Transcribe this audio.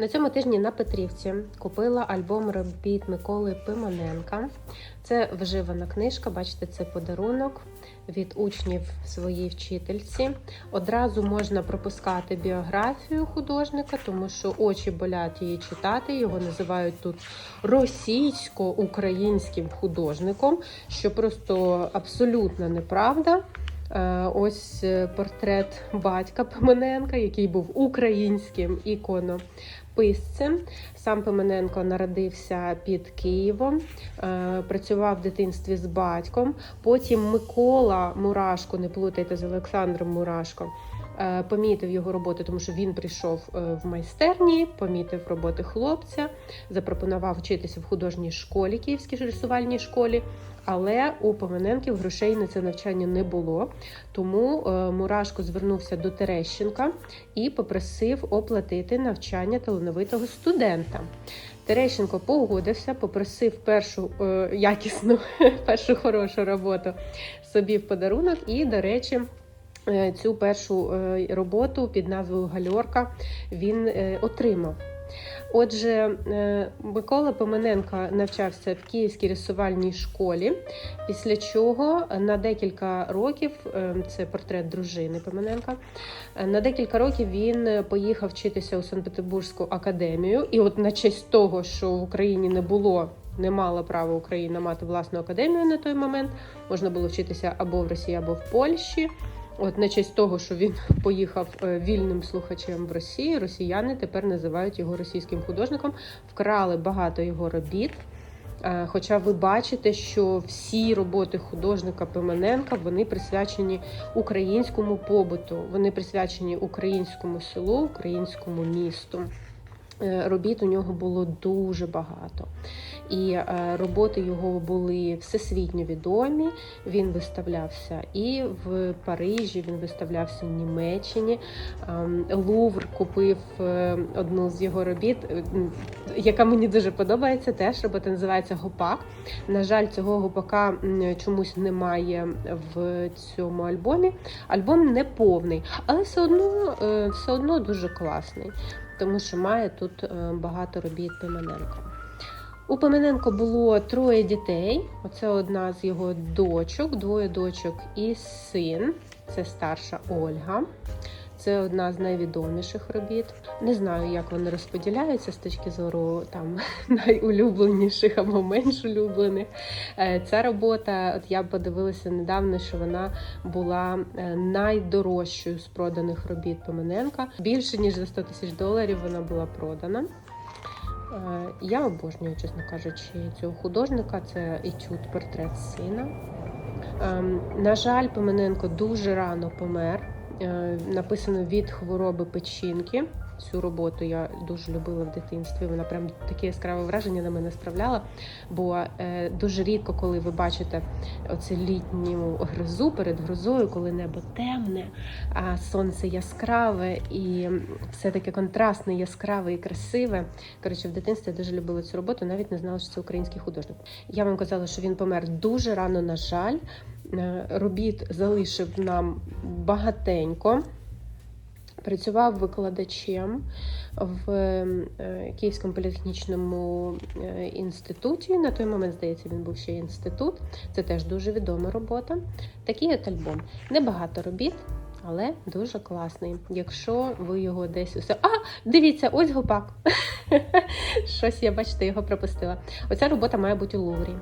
На цьому тижні на Петрівці купила альбом робіт Миколи Пимоненка. Це вживана книжка, бачите, це подарунок від учнів своїй вчительці. Одразу можна пропускати біографію художника, тому що очі болять її читати. Його називають тут російсько-українським художником, що просто абсолютно неправда. Е, Ось е, портрет батька Пимененка, який був українським іконописцем. Сам Пимененко народився під Києвом, е, працював в дитинстві з батьком. Потім Микола Мурашко, не плутайте з Олександром Мурашко. Е, Помітив його роботи, тому що він прийшов е, в майстерні, помітив роботи хлопця, запропонував вчитися в художній школі, Київській рисувальній школі. Але у Пимененків грошей на це навчання не було. Тому е, Мурашко звернувся до Терещенка і попросив оплатити навчання талановитого студента. Терещенко погодився, попросив першу е, якісну, першу хорошу роботу собі в подарунок. І, до речі, цю першу е, роботу під назвою Гальорка він е, отримав. Отже, е, Микола Пимененко навчався в Київській рисувальній школі, після чого на декілька років е, це портрет дружини Пимененка. е, На декілька років він поїхав вчитися у Санкт-Петербурзьку академію, і от на честь того, що в Україні не було. Не мала права Україна мати власну академію на той момент. Можна було вчитися або в Росії, або в Польщі. От на честь того, що він поїхав е, вільним слухачем в Росії, росіяни тепер називають його російським художником, вкрали багато його робіт. Е, Хоча ви бачите, що всі роботи художника Пимененка вони присвячені українському побуту, вони присвячені українському селу, українському місту. Е, Робіт у нього було дуже багато, і е, роботи його були всесвітньо відомі. Він виставлявся і в Парижі, він виставлявся в Німеччині. Ем, Лувр купив е, одну з його робіт, яка мені дуже подобається. Теж робота називається Гопак. На жаль, цього гопака чомусь немає в цьому альбомі. Альбом не повний, але все одно, все одно дуже класний тому що має тут е, багато робіт Пимененко. У Пимененко було троє дітей. Оце одна з його дочок, двоє дочок і син. Це старша Ольга. Це одна з найвідоміших робіт. Не знаю, як вони розподіляються з точки зору там найулюбленіших або менш улюблених. Е, Ця робота, от я подивилася недавно, що вона була е, найдорожчою з проданих робіт Пимененка. Більше ніж за 100 тисяч доларів вона була продана. Е, Я обожнюю, чесно кажучи, цього художника. Це етюд портрет сина. Ем, На жаль, Пимененко дуже рано помер. Е, Написано від хвороби печінки. Цю роботу я дуже любила в дитинстві. Вона прям таке яскраве враження на мене справляла. Бо е, дуже рідко, коли ви бачите оце літню грозу перед грозою, коли небо темне, а сонце яскраве і все таке контрастне, яскраве і красиве. Коротше, в дитинстві я дуже любила цю роботу, навіть не знала, що це український художник. Я вам казала, що він помер дуже рано, на жаль. Е, Робіт залишив нам багатенько. Працював викладачем в е, Київському політехнічному е, інституті. На той момент, здається, він був ще інститут. Це теж дуже відома робота. Такий от альбом. Небагато робіт, але дуже класний. Якщо ви його десь усе. А, дивіться, ось гопак. Щось я бачите, його пропустила. Оця робота має бути у Луврі.